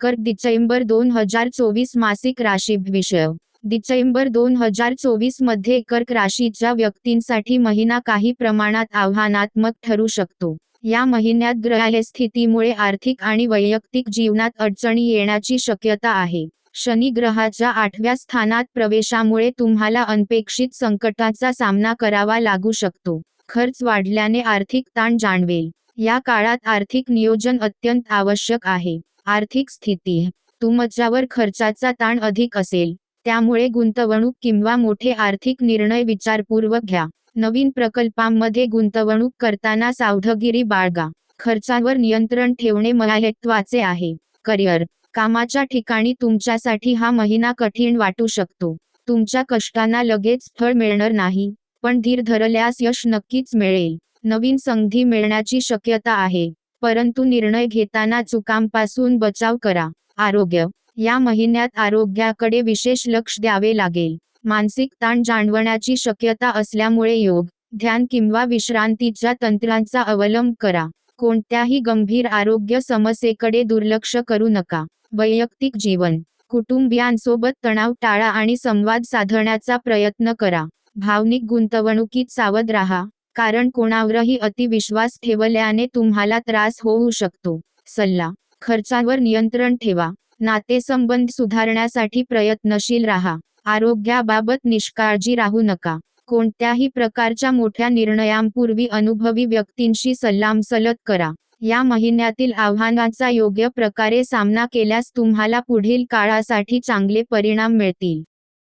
कर्क डिसेंबर दोन हजार चोवीस मासिक राशी विषय. डिसेंबर दोन हजार चोवीसमध्ये कर्क राशीच्या व्यक्तींसाठी महिना काही प्रमाणात आव्हानात्मक ठरू शकतो. या महिन्यात ग्रह स्थितीमुळे आर्थिक आणि वैयक्तिक जीवनात अडचणी येण्याची शक्यता आहे. शनी ग्रहाच्या आठव्या स्थानात प्रवेशामुळे तुम्हाला अनपेक्षित संकटाचा सामना करावा लागू शकतो. खर्च वाढल्याने आर्थिक ताण जाणवेल. या काळात आर्थिक नियोजन अत्यंत आवश्यक आहे. आर्थिक स्थिती. तुमच्यावर खर्चाचा ताण अधिक असेल त्यामुळे गुंतवणूक किंवा मोठे आर्थिक निर्णय विचारपूर्वक घ्या. नवीन प्रकल्पांमध्ये गुंतवणूक करताना सावधगिरी बाळगा. खर्चावर नियंत्रण ठेवणे महत्त्वाचे आहे. करिअर कामाच्या ठिकाणी तुमच्यासाठी हा महिना कठीण वाटू शकतो. तुमच्या कष्टांना लगेच फळ मिळणार नाही पण धीर धरल्यास यश नक्कीच मिळेल. नवीन संधी मिळण्याची शक्यता आहे. परंतु निर्णय घेताना चुकांपासून बचाव करा. आरोग्य. या महिन्यात आरोग्याकडे विशेष लक्ष द्यावे लागेल. मानसिक ताण जाणवण्याची शक्यता असल्यामुळे योग ध्यान किंवा विश्रांतीच्या तंत्रांचा अवलंब करा. कोणत्याही गंभीर आरोग्य समस्येकडे दुर्लक्ष करू नका. वैयक्तिक जीवन. कुटुंबियांसोबत तणाव टाळा आणि संवाद साधण्याचा प्रयत्न करा. भावनिक गुंतवणुकीत सावध राहा. कारण कोणावरही अतिविश्वास ठेवल्याने तुम्हाला त्रास होऊ शकतो. सल्ला खर्चावर नियंत्रण ठेवा. नातेसंबंध सुधारण्यासाठी प्रयत्नशील राहा. आरोग्याबाबत निष्काळजी राहू नका. कोणत्याही प्रकारच्या मोठ्या निर्णयांपूर्वी अनुभवी व्यक्तींशी सल्लामसलत करा. या महिन्यातील आव्हानांचा योग्य प्रकारे सामना केल्यास तुम्हाला पुढील काळासाठी चांगले परिणाम मिळतील.